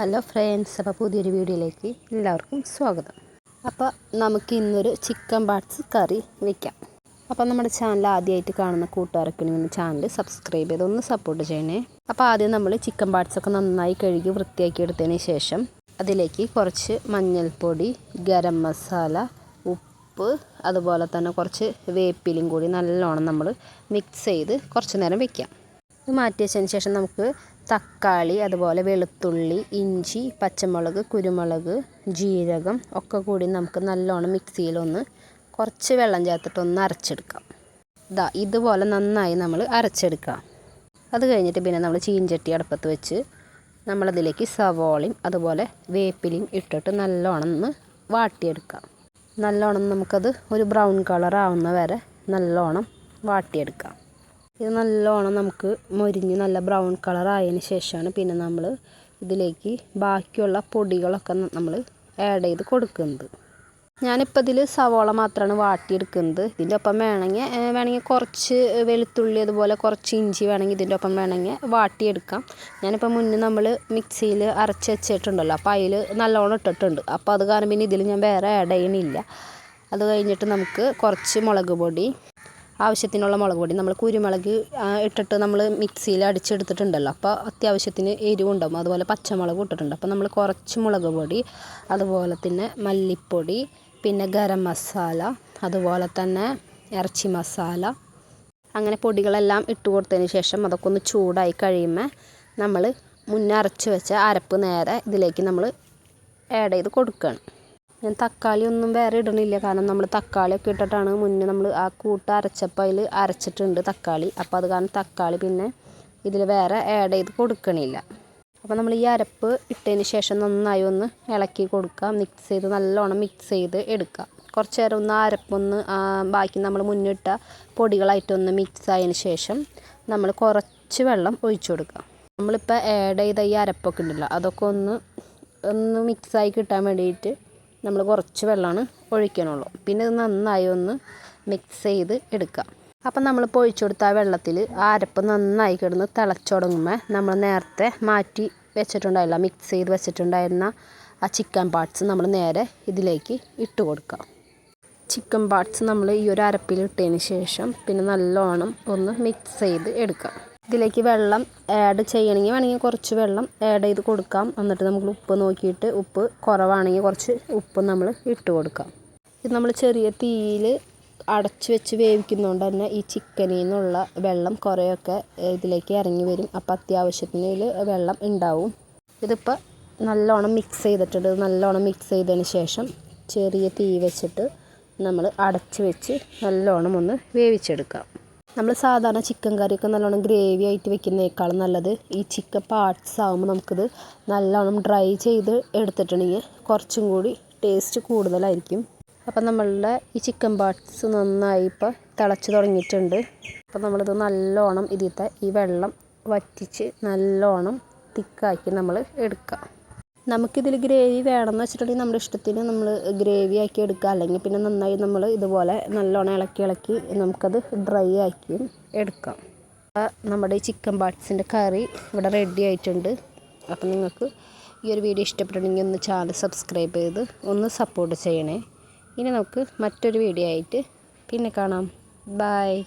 Hello friends അപ്പോൾ പുതിയൊരു വീഡിയോയിലേക്ക് എല്ലാവർക്കും സ്വാഗതം. അപ്പോൾ നമുക്ക് ഇന്നൊരു ചിക്കൻ പാർട്സ് കറി വയ്ക്കാം അപ്പോൾ നമ്മുടെ ചാനൽ ആദ്യമായിട്ട് കാണുന്ന കൂട്ടുകാരൊക്കെ ഇനി ചാനൽ സബ്സ്ക്രൈബ് ചെയ്ത് ഒന്ന് സപ്പോർട്ട് ചെയ്യണേ. അപ്പോൾ ആദ്യം നമ്മൾ ചിക്കൻ പാർട്സൊക്കെ നന്നായി കഴുകി വൃത്തിയാക്കി എടുത്തതിന് ശേഷം അതിലേക്ക് കുറച്ച് മഞ്ഞൾപ്പൊടി ഗരം മസാല ഉപ്പ് അതുപോലെ തന്നെ കുറച്ച് വേപ്പിലും കൂടി നല്ലോണം നമ്മൾ മിക്സ് ചെയ്ത് കുറച്ച് നേരം വയ്ക്കാം ഇത് മാറ്റി വെച്ചതിന് ശേഷം നമുക്ക് തക്കാളി അതുപോലെ വെളുത്തുള്ളി ഇഞ്ചി പച്ചമുളക് കുരുമുളക് ജീരകം ഒക്കെ കൂടി നമുക്ക് നല്ലോണം മിക്സിയിലൊന്ന് കുറച്ച് വെള്ളം ചേർത്തിട്ടൊന്ന് അരച്ചെടുക്കാം. ഇതാ ഇതുപോലെ നന്നായി നമ്മൾ അരച്ചെടുക്കാം അത് കഴിഞ്ഞിട്ട് പിന്നെ നമ്മൾ ചീഞ്ചട്ടി അടുപ്പത്ത് വെച്ച് നമ്മളതിലേക്ക് സവോളയും അതുപോലെ വേപ്പിലയും ഇട്ടിട്ട് നല്ലോണം ഒന്ന് വാട്ടിയെടുക്കാം. നല്ലോണം നമുക്കത് ഒരു ബ്രൗൺ കളർ ആവുന്ന വരെ നല്ലോണം വാട്ടിയെടുക്കാം. ഇത് നല്ലോണം നമുക്ക് മൊരിഞ്ഞ് നല്ല ബ്രൗൺ കളർ ആയതിന് ശേഷമാണ് പിന്നെ നമ്മൾ ഇതിലേക്ക് ബാക്കിയുള്ള പൊടികളൊക്കെ നമ്മൾ ആഡ് ചെയ്ത് കൊടുക്കുന്നത്. ഞാനിപ്പോൾ ഇതിൽ സവോള മാത്രമാണ് വാട്ടിയെടുക്കുന്നത്. ഇതിന്റെ ഒപ്പം വേണമെങ്കിൽ വേണമെങ്കിൽ കുറച്ച് വെളുത്തുള്ളി അതുപോലെ കുറച്ച് ഇഞ്ചി വേണമെങ്കിൽ ഇതിന്റെ ഒപ്പം വേണമെങ്കിൽ വാട്ടിയെടുക്കാം. ഞാനിപ്പോൾ മുന്നേ നമ്മൾ മിക്സിയിൽ അരച്ച് വെച്ചിട്ടുണ്ടല്ലോ അപ്പോൾ അതിൽ നല്ലോണം ഇട്ടിട്ടുണ്ട്. അപ്പോൾ അത് കാരണം പിന്നെ ഇതിൽ ഞാൻ വേറെ ആഡ് ചെയ്യണില്ല. അത് കഴിഞ്ഞിട്ട് നമുക്ക് കുറച്ച് മുളക് പൊടി ആവശ്യത്തിനുള്ള മുളക് പൊടി. നമ്മൾ കുരുമുളക് ഇട്ടിട്ട് നമ്മൾ മിക്സിയിൽ അടിച്ചെടുത്തിട്ടുണ്ടല്ലോ. അപ്പോൾ അത്യാവശ്യത്തിന് എരിവുണ്ടാവും. അതുപോലെ പച്ചമുളക് ഇട്ടിട്ടുണ്ട്. അപ്പോൾ നമ്മൾ കുറച്ച് മുളക് പൊടി അതുപോലെ തന്നെ മല്ലിപ്പൊടി പിന്നെ ഗരം മസാല അതുപോലെ തന്നെ ഇറച്ചി മസാല അങ്ങനെ പൊടികളെല്ലാം ഇട്ട് കൊടുത്തതിന് ശേഷം അതൊക്കെ ഒന്ന് ചൂടായി കഴിയുമ്പോൾ നമ്മൾ മുന്നരച്ച് വെച്ച അരപ്പ് നേരെ ഇതിലേക്ക് നമ്മൾ ആഡ് ചെയ്ത് കൊടുക്കുകയാണ് ഞാൻ തക്കാളി ഒന്നും വേറെ ഇടണില്ല. കാരണം നമ്മൾ തക്കാളിയൊക്കെ ഇട്ടിട്ടാണ് മുന്നേ നമ്മൾ ആ കൂട്ട് അരച്ചപ്പോൾ അതിൽ അരച്ചിട്ടുണ്ട് തക്കാളി. അപ്പോൾ അത് കാരണം തക്കാളി പിന്നെ ഇതിൽ വേറെ ആഡ് ചെയ്ത് കൊടുക്കണില്ല. അപ്പോൾ നമ്മൾ ഈ അരപ്പ് ഇട്ടതിന് ശേഷം നന്നായി ഒന്ന് ഇളക്കി കൊടുക്കുക മിക്സ് ചെയ്ത് നല്ലോണം മിക്സ് ചെയ്ത് എടുക്കുക കുറച്ച് നേരം ഒന്ന് അരപ്പൊന്ന് ബാക്കി നമ്മൾ മുന്നിട്ട പൊടികളായിട്ടൊന്ന് മിക്സ് ആയതിന് ശേഷം നമ്മൾ കുറച്ച് വെള്ളം ഒഴിച്ചു കൊടുക്കുക നമ്മളിപ്പോൾ ആഡ് ചെയ്ത ഈ അരപ്പൊക്കെ ഉണ്ടല്ലോ അതൊക്കെ ഒന്ന് ഒന്ന് മിക്സായി കിട്ടാൻ വേണ്ടിയിട്ട് നമ്മൾ കുറച്ച് വെള്ളമാണ് ഒഴിക്കണുള്ളൂ. പിന്നെ ഇത് നന്നായി ഒന്ന് മിക്സ് ചെയ്ത് എടുക്കുക. അപ്പം നമ്മൾ ഒഴിച്ചു കൊടുത്ത ആ വെള്ളത്തിൽ അരപ്പ് നന്നായി കിടന്ന് തിളച്ചുടങ്ങുമ്പോൾ നമ്മൾ നേരത്തെ മാറ്റി വെച്ചിട്ടുണ്ടായില്ല മിക്സ് ചെയ്ത് വെച്ചിട്ടുണ്ടായിരുന്ന ആ ചിക്കൻ പാർട്സ് നമ്മൾ നേരെ ഇതിലേക്ക് ഇട്ട് കൊടുക്കുക. ചിക്കൻ പാർട്സ് നമ്മൾ ഈ ഒരു അരപ്പിൽ ഇട്ടതിന് ശേഷം പിന്നെ നല്ലോണം ഒന്ന് മിക്സ് ചെയ്ത് എടുക്കുക. ഇതിലേക്ക് വെള്ളം ആഡ് ചെയ്യണമെങ്കിൽ വേണമെങ്കിൽ കുറച്ച് വെള്ളം ആഡ് ചെയ്ത് കൊടുക്കാം. എന്നിട്ട് നമുക്ക് ഉപ്പ് നോക്കിയിട്ട് ഉപ്പ് കുറവാണെങ്കിൽ കുറച്ച് ഉപ്പ് നമ്മൾ ഇട്ട് കൊടുക്കാം. ഇത് നമ്മൾ ചെറിയ തീയിൽ അടച്ച് വെച്ച് വേവിക്കുന്നതുകൊണ്ട് തന്നെ ഈ ചിക്കനിൽ നിന്നുള്ള വെള്ളം കുറേയൊക്കെ ഇതിലേക്ക് ഇറങ്ങി വരും. അപ്പോൾ അത്യാവശ്യത്തിന് വെള്ളം ഉണ്ടാവും. ഇതിപ്പോൾ നല്ലോണം മിക്സ് ചെയ്തിട്ടുണ്ട്. നല്ലോണം മിക്സ് ചെയ്തതിന് ശേഷം ചെറിയ തീ വെച്ചിട്ട് നമ്മൾ അടച്ച് വെച്ച് നല്ലോണം ഒന്ന് വേവിച്ചെടുക്കാം. നമ്മൾ സാധാരണ ചിക്കൻ കറിയൊക്കെ നല്ലോണം ഗ്രേവി ആയിട്ട് വെക്കുന്നതിനേക്കാളും നല്ലത് ഈ ചിക്കൻ പാർട്സ് ആകുമ്പോൾ നമുക്കിത് നല്ലോണം ഡ്രൈ ചെയ്ത് എടുത്തിട്ടുണ്ടെങ്കിൽ കുറച്ചും കൂടി ടേസ്റ്റ് കൂടുതലായിരിക്കും. അപ്പം നമ്മളുടെ ഈ ചിക്കൻ പാർട്സ് നന്നായി ഇപ്പോൾ തിളച്ച് തുടങ്ങിയിട്ടുണ്ട്. അപ്പം നമ്മളിത് നല്ലോണം ഇതിത്തെ ഈ വെള്ളം വറ്റിച്ച് നല്ലോണം തിക്കാക്കി നമ്മൾ എടുക്കാം. നമുക്കിതിൽ ഗ്രേവി വേണമെന്ന് വെച്ചിട്ടുണ്ടെങ്കിൽ നമ്മുടെ ഇഷ്ടത്തിന് നമ്മൾ ഗ്രേവി ആക്കി എടുക്കുക. അല്ലെങ്കിൽ പിന്നെ നന്നായി നമ്മൾ ഇതുപോലെ നല്ലോണം ഇളക്കി ഇളക്കി നമുക്കത് ഡ്രൈ ആക്കി എടുക്കാം. നമ്മുടെ ഈ ചിക്കൻ പാർട്സിന്റെ കറി ഇവിടെ റെഡി ആയിട്ടുണ്ട്. അപ്പം നിങ്ങൾക്ക് ഈ ഒരു വീഡിയോ ഇഷ്ടപ്പെട്ടിട്ടുണ്ടെങ്കിൽ ഒന്ന് ചാനൽ സബ്സ്ക്രൈബ് ചെയ്ത് ഒന്ന് സപ്പോർട്ട് ചെയ്യണേ. ഇനി നമുക്ക് മറ്റൊരു വീഡിയോ ആയിട്ട് പിന്നെ കാണാം. ബായ്